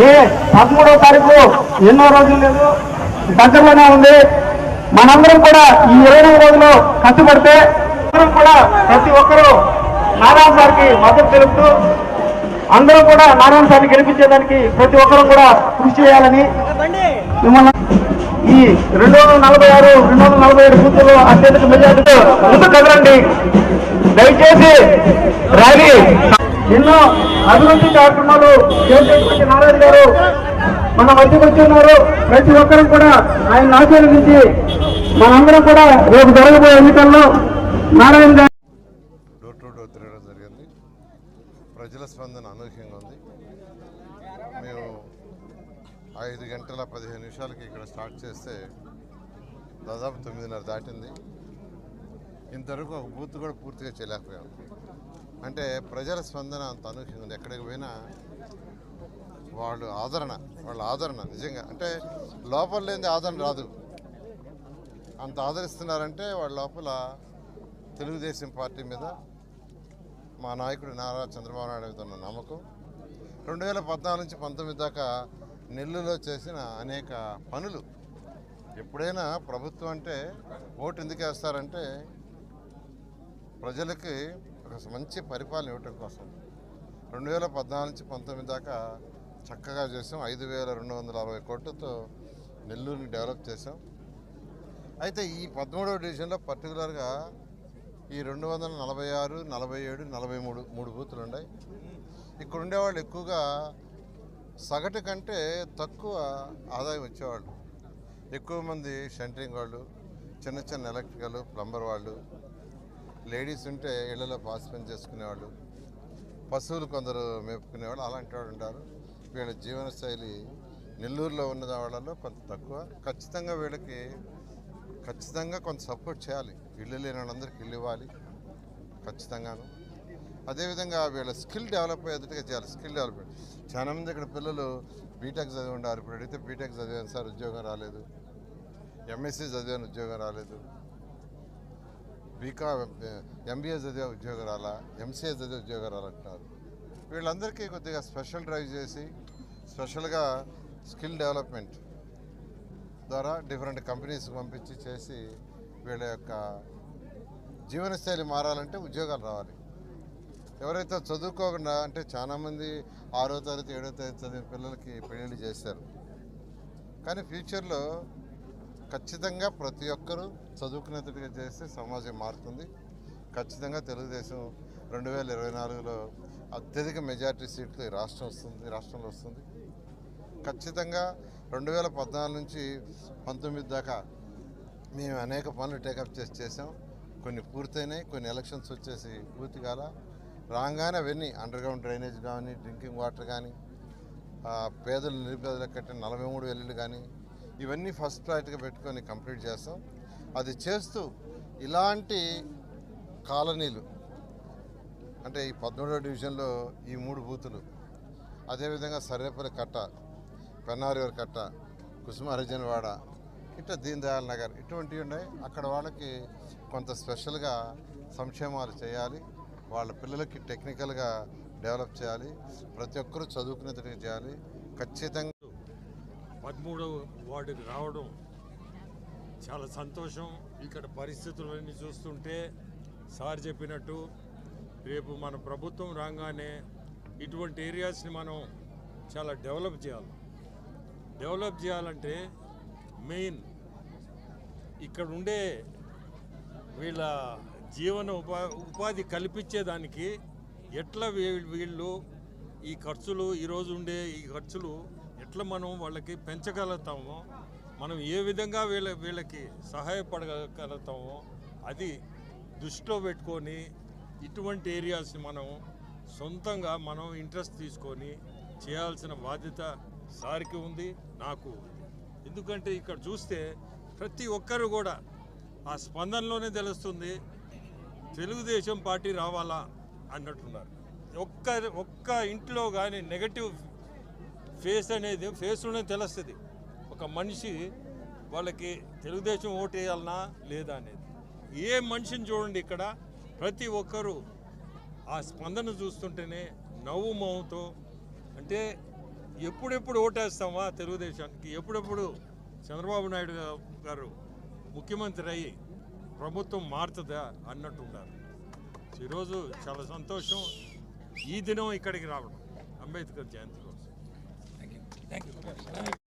మే పదమూడవ తారీఖు ఎన్నో రోజులు లేదు. దగ్గరలోనే ఉంది. మనందరం కూడా ఈ ఇరవై రోజులు కష్టపడితే అందరం కూడా ప్రతి ఒక్కరూ నారాయణ సార్కి మద్దతు తెలుపుతూ అందరూ కూడా నారాయణ సార్ని గెలిపించేదానికి ప్రతి ఒక్కరూ కూడా కృషి చేయాలని మిమ్మల్ని ఈ రెండు వందల నలభై ఆరు రెండు వందల నలభై ఏడు బూతులు అత్యధిక మెజార్టీతో ముందు కదలండి. దయచేసి ర్యాలీ ఎన్నో అభివృద్ధి కార్యక్రమాలు చేసేటువంటి నారాయణ గారు మన మధ్యకు వచ్చి ఉన్నారు ప్రతి ఒక్కరూ కూడా ఆయన ఆశీర్వదించి మనందరం కూడా రేపు జరగబోయే ఎన్నికల్లో నారాయణ గారు టు డోర్ జరిగింది. ప్రజల స్పందన అనూహ్యంగా ఉంది. మేము ఐదు గంటల పదిహేను నిమిషాలకి ఇక్కడ స్టార్ట్ చేస్తే దాదాపు తొమ్మిదిన్నర దాటింది. ఇంతవరకు ఒక బూత్ కూడా పూర్తిగా చేయలేకపోయాం. అంటే ప్రజల స్పందన అంత అనూహ్యంగా ఉంది. ఎక్కడికి పోయినా వాళ్ళు ఆదరణ వాళ్ళ ఆదరణ నిజంగా. అంటే లోపల లేని ఆదరణ రాదు. అంత ఆదరిస్తున్నారంటే వాళ్ళ లోపల తెలుగుదేశం పార్టీ మీద మా నాయకుడు నారా చంద్రబాబు నాయుడు మీద ఉన్న నమ్మకం. రెండు వేల పద్నాలుగు నుంచి పంతొమ్మిది దాకా నెల్లూరులో చేసిన అనేక పనులు. ఎప్పుడైనా ప్రభుత్వం అంటే ఓటు ఎందుకు వేస్తారంటే ప్రజలకి ఒక మంచి పరిపాలన ఇవ్వటం కోసం రెండు వేల పద్నాలుగు నుంచి పంతొమ్మిది దాకా చక్కగా చేసాం. ఐదు వేల రెండు వందల అరవై కోట్లతో నెల్లూరుని డెవలప్ చేసాం. అయితే ఈ పదమూడవ డివిజన్లో పర్టికులర్గా ఈ రెండు వందల నలభై ఆరు నలభై ఏడు నలభై మూడు మూడు బూతులు ఉన్నాయి. ఇక్కడ ఉండేవాళ్ళు ఎక్కువగా సగటు కంటే తక్కువ ఆదాయం వచ్చేవాళ్ళు. ఎక్కువ మంది షంటరింగ్ వాళ్ళు చిన్న చిన్న ఎలక్ట్రికల్ ప్లంబర్ వాళ్ళు లేడీస్ ఉంటే ఇళ్ళలో పాసి పని చేసుకునేవాళ్ళు పశువులు కొందరు మేపుకునేవాళ్ళు అలాంటి వాళ్ళు ఉంటారు. వీళ్ళ జీవనశైలి నెల్లూరులో ఉన్న వాళ్ళలో కొంత తక్కువ. ఖచ్చితంగా వీళ్ళకి ఖచ్చితంగా కొంత సపోర్ట్ చేయాలి. ఇల్లు లేని వాళ్ళందరికీ ఇల్లు ఇవ్వాలి ఖచ్చితంగాను. అదేవిధంగా వీళ్ళ స్కిల్ డెవలప్ అయ్యేటట్టుగా చేయాలి స్కిల్ డెవలప్మెంట్ చాలా మంది ఇక్కడ పిల్లలు బీటెక్ చదివి ఉండారు ఇప్పుడు అడిగితే బీటెక్ చదివాను సార్ ఉద్యోగం రాలేదు. ఎంఎస్సీ చదివాను ఉద్యోగం రాలేదు. బీకా ఎంబీఏ చదివే ఉద్యోగం రాలా ఎంసీఏ చదివే ఉద్యోగం అంటారు వీళ్ళందరికీ కొద్దిగా స్పెషల్ డ్రైవ్ చేసి స్పెషల్గా స్కిల్ డెవలప్మెంట్ ద్వారా డిఫరెంట్ కంపెనీస్కి పంపించి చేసి వీళ్ళ యొక్క జీవనశైలి మారాలంటే ఉద్యోగాలు రావాలి. ఎవరైతే చదువుకోకుండా అంటే చాలామంది ఆరో తరగతి ఏడో తరగతి చదివిన పిల్లలకి పెళ్ళిళ్ళు చేశారు. కానీ ఫ్యూచర్లో ఖచ్చితంగా ప్రతి ఒక్కరూ చదువుకునేట్టుగా చేస్తే సమాజం మారుతుంది. ఖచ్చితంగా తెలుగుదేశం రెండు వేల ఇరవై నాలుగులో అత్యధిక మెజార్టీ సీట్లు ఈ రాష్ట్రం వస్తుంది రాష్ట్రంలో వస్తుంది. ఖచ్చితంగా రెండు వేల పద్నాలుగు నుంచి పంతొమ్మిది దాకా మేము అనేక పనులు టేకప్ చేసి చేసాం కొన్ని పూర్తయినాయి కొన్ని ఎలక్షన్స్ వచ్చేసి పూర్తి కాల. రాగానే అవన్నీ అండర్గ్రౌండ్ డ్రైనేజ్ కానీ డ్రింకింగ్ వాటర్ కానీ పేదలు నిరుపేదలకు కట్టిన నలభై మూడు వెల్లులు కానీ ఇవన్నీ ఫస్ట్ ప్రయారిటీగా పెట్టుకొని కంప్లీట్ చేస్తాం. అది చేస్తూ ఇలాంటి కాలనీలు అంటే ఈ పద్మూడవ డివిజన్లో ఈ మూడు బూతులు అదేవిధంగా సర్రేపల్లి కట్ట పెన్నారివర్ కట్ట కుసుమహరిజన్వాడ ఇట్లా దీన్ దయాల్ నగర్ ఇటువంటివి ఉన్నాయి. అక్కడ వాళ్ళకి కొంత స్పెషల్గా సంక్షేమాలు చేయాలి. వాళ్ళ పిల్లలకి టెక్నికల్గా డెవలప్ చేయాలి. ప్రతి ఒక్కరూ చదువుకునేట్టుగా చేయాలి. ఖచ్చితంగా పదమూడవ వార్డుకి రావడం చాలా సంతోషం. ఇక్కడ పరిస్థితులన్నీ చూస్తుంటే సార్ చెప్పినట్టు రేపు మన ప్రభుత్వం రాగానే ఇటువంటి ఏరియాస్ని మనం చాలా డెవలప్ చేయాలి. డెవలప్ చేయాలంటే మెయిన్ ఇక్కడ ఉండే వీళ్ళ జీవన ఉపా ఉపాధి కల్పించేదానికి ఎట్లా వీళ్ళు ఈ ఖర్చులు ఈరోజు ఉండే ఈ ఖర్చులు ఎట్లా మనం వాళ్ళకి పెంచగలుగుతామో మనం ఏ విధంగా వీళ్ళ వీళ్ళకి సహాయపడగలుగుతామో అది దృష్టిలో పెట్టుకొని ఇటువంటి ఏరియాస్ని మనం సొంతంగా మనం ఇంట్రెస్ట్ తీసుకొని చేయాల్సిన బాధ్యత సార్కి ఉంది నాకు ఎందుకంటే ఇక్కడ చూస్తే ప్రతి ఒక్కరు కూడా ఆ స్పందనలోనే తెలుస్తుంది తెలుగుదేశం పార్టీ రావాలా అన్నట్టున్నారు. ఒక్క ఒక్క ఇంట్లో కానీ నెగటివ్ ఫేస్ అనేది ఫేస్లోనే తెలుస్తుంది. ఒక మనిషి వాళ్ళకి తెలుగుదేశం ఓటు వేయాలనా లేదా అనేది. ఏ మనిషిని చూడండి ఇక్కడ ప్రతి ఒక్కరూ ఆ స్పందన చూస్తుంటేనే నవ్వు మౌతో అంటే ఎప్పుడెప్పుడు ఓటేస్తామా తెలుగుదేశానికి ఎప్పుడెప్పుడు చంద్రబాబు నాయుడు గారు ముఖ్యమంత్రి అయ్యి ప్రభుత్వం మారుతుందా అన్నట్టు ఉన్నారు ఈరోజు చాలా సంతోషం. ఈ దినం ఇక్కడికి రావడం. అంబేద్కర్ జయంతి కోసం